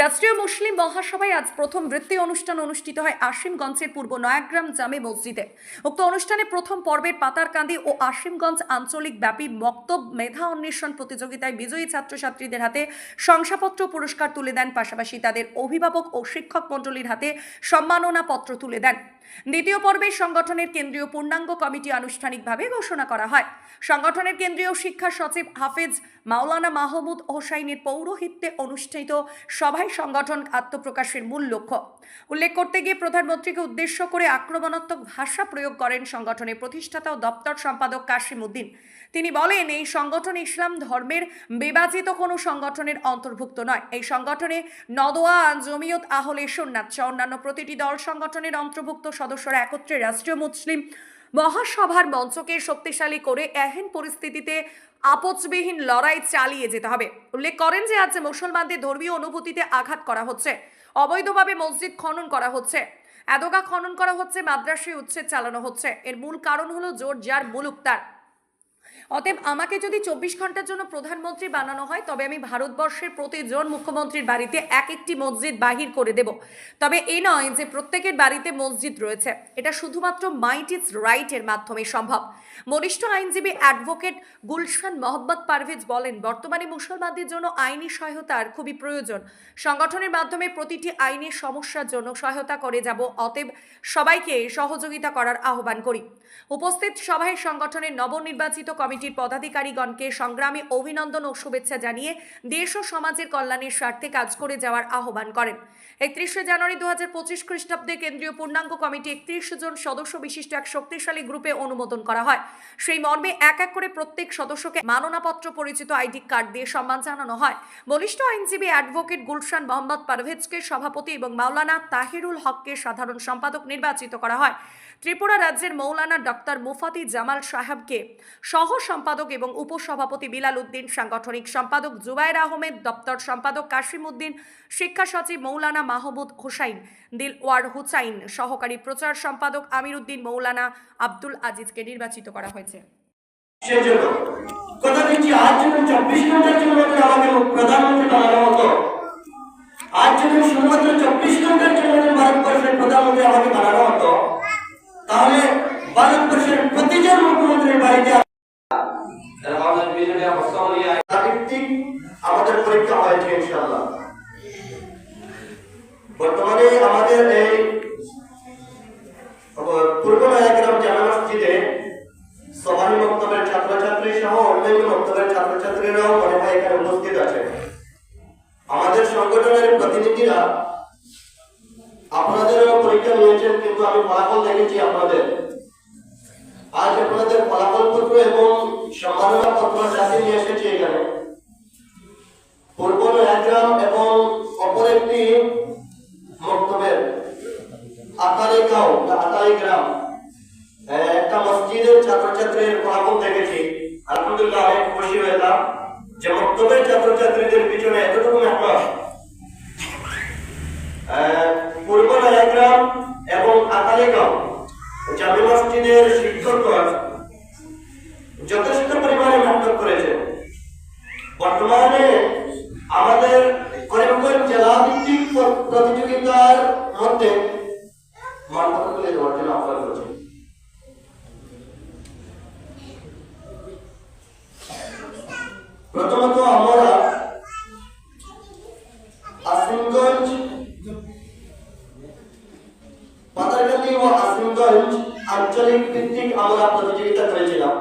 রাষ্ট্রীয় মুসলিম মহাসভায় আজ প্রথম বৃত্তি অনুষ্ঠান অনুষ্ঠিত হয় আশিমগঞ্জের পূর্ব নয়াগ্রাম জামে মসজিদে। উক্ত অনুষ্ঠানে প্রথম পর্বের পাতারকান্দি ও আশিমগঞ্জ আঞ্চলিক ব্যাপী মক্তব মেধা অন্বেষণ প্রতিযোগিতায় বিজয়ী ছাত্রছাত্রীদের হাতে শংসাপত্র পুরস্কার তুলে দেন, পাশাপাশি তাদের অভিভাবক ও শিক্ষক মণ্ডলীর হাতে সম্মাননা পত্র তুলে দেন। দ্বিতীয় পর্বে সংগঠনের কেন্দ্রীয় পূর্ণাঙ্গ কমিটি আনুষ্ঠানিকভাবে ঘোষণা করা হয়। সংগঠনের কেন্দ্রীয় শিক্ষা সচিব হাফেজ মাওলানা মাহমুদ হোসাইনের পৌরোহিত্যে অনুষ্ঠিত সভায় সংগঠন আত্মপ্রকাশের মূল লক্ষ্য। উল্লেখ করতে গিয়ে প্রধানমন্ত্রীকে উদ্দেশ্য করে আক্রমণাত্মক ভাষা প্রয়োগ করেন সংগঠনের প্রতিষ্ঠাতা ও দপ্তর সম্পাদক কাশিম উদ্দিন। তিনি বলেন, এই সংগঠন ইসলাম ধর্মের বিভাজিত কোনো সংগঠনের অন্তর্ভুক্ত নয়। এই সংগঠনে নদোয়া জমিয়ত আহলে সুন্নাত সহ অন্যান্য প্রতিটি দল সংগঠনের অন্তর্ভুক্ত সদস্যরা একত্রে রাষ্ট্রীয় মুসলিম মহাসভার মঞ্চকে শক্তিশালী করে এহেন পরিস্থিতিতে আপচবিহীন লড়াই চালিয়ে যেতে হবে। উল্লেখ করেন যে আজ মুসলমানদের ধর্মীয় অনুভূতিতে আঘাত করা হচ্ছে। অবৈধভাবে মসজিদ খনন করা হচ্ছে। এদগা খনন করা হচ্ছে, মাদ্রাসায় উচ্ছেদ চালানো হচ্ছে। এর মূল কারণ হলো জোর যার মুলুক তার। অতএব আমাকে যদি চব্বিশ ঘণ্টার জন্য প্রধানমন্ত্রী বানানো হয়, তবে আমি ভারতবর্ষের প্রতিজন মুখ্যমন্ত্রীর বাড়িতে এক একটি মসজিদ বাহির করে দেব। তবে এ নয় যে প্রত্যেকের বাড়িতে মসজিদ রয়েছে। এটা শুধুমাত্র মাইট ইজ রাইটের মাধ্যমে সম্ভব। বরিষ্ঠ আইনজীবী অ্যাডভোকেট গুলশান মোহাম্মদ পারভেজ বলেন, বর্তমানে মুসলমানদের জন্য আইনি সহায়তার খুবই প্রয়োজন। সংগঠনের মাধ্যমে প্রতিটি আইনি সমস্যার জন্য সহায়তা করে যাব। অতএব সবাইকে সহযোগিতা করার আহ্বান করি। উপস্থিত সভায় সংগঠনের নবনির্বাচিত কমিটির পদাধিকারীগণকে সংগ্রামে অভিনন্দন ও শুভেচ্ছা জানিয়ে দেশ ও সমাজের কল্যাণের স্বার্থে কাজ করে যাওয়ার আহ্বান করেন। একত্রিশে জানুয়ারি দু হাজার পঁচিশ খ্রিস্টাব্দে কেন্দ্রীয় পূর্ণাঙ্গ কমিটি একত্রিশ জন সদস্য বিশিষ্ট এক শক্তিশালী গ্রুপে অনুমোদন করা হয়। সেই মর্মে এক এক করে প্রত্যেক সদস্যকে মাননাপত্র পরিচিত আইডি কার্ড দিয়ে সম্মান জানানো হয়। বলিষ্ঠ আইনজীবী অ্যাডভোকেট গুলশান মোহাম্মদ পারভেজকে সভাপতি এবং মাওলানা তাহিরুল হককে সাধারণ সম্পাদক নির্বাচিত করা হয়। ত্রিপুরা রাজ্যের মৌলানা ডক্টর মুফাতি জামাল সাহেবকে সহ সম্পাদক এবং উপসভাপতি বিলাল উদ্দিন, সাংগঠনিক সম্পাদক জুবাইর আহমেদ, দপ্তর সম্পাদক কাশিম উদ্দিন, শিক্ষা সচিব মৌলানা মাহমুদ হোসাইন, দিলওয়ার হুসাইন, সহকারী প্রচার সম্পাদক আমির উদ্দিন, মৌলানা আব্দুল আজিজকে নির্বাচিত করা হয়েছে। আজ যদি চব্বিশ ঘণ্টার যদি আমাকে প্রধানমন্ত্রী বানানো হতো আজ যদি শুধুমাত্র চব্বিশ ঘণ্টার জন্য যদি ভারতবর্ষের প্রধানমন্ত্রী আমাকে বানানো হতো তাহলে ভারতবর্ষের প্রতিজন মুখ্যমন্ত্রীর বাড়িতে প্রাকৃতিক আমাদের পরীক্ষা হয়েছে ইনশাল্লাহ বর্তমানে আমাদের এই পূর্ব নয়াগ্রাম জামা মসজিদে সবাই বক্তব্যের ছাত্রছাত্রী সহ অন্যান্য বক্তব্যের ছাত্রছাত্রীরাও মনে হয় এখানে উপস্থিত আছে। আমাদের সংগঠনের প্রতিনিধিরা আপনাদেরও পরীক্ষা নিয়েছেন, কিন্তু আমি ফলাফল দেখেছি আপনাদের। আজ আপনাদের ফলাফল পত্র এবং সম্মাননা পত্র সাথে নিয়ে এসেছি এখানে পূর্ব নয়াগ্রাম এবং অপর একটি বক্তব্যের আতারি গাঁও আতারি গ্রাম। আহ, একটা মসজিদের ছাত্রছাত্রীর ফলাফল দেখেছি। আলহামদুলিল্লাহ অনেক খুশি হলাম যে বক্তব্যের ছাত্রছাত্রীদের পিছনে এতটুকু মেহনত পূর্ব নয়াগ্রাম এবং আতালিগাঁও জামি মসজিদের শিক্ষকগণ যথেষ্ট পরিমাণে মেহনত করেছে। বর্তমানে আমাদের করিমগঞ্জ জেলা ভিত্তিক প্রতিযোগিতার মধ্যে প্রথমত আমরা আসিমগঞ্জ পাতারকান্দি ও আসিমগঞ্জ আঞ্চলিক ভিত্তিক আমরা প্রতিযোগিতা করেছিলাম।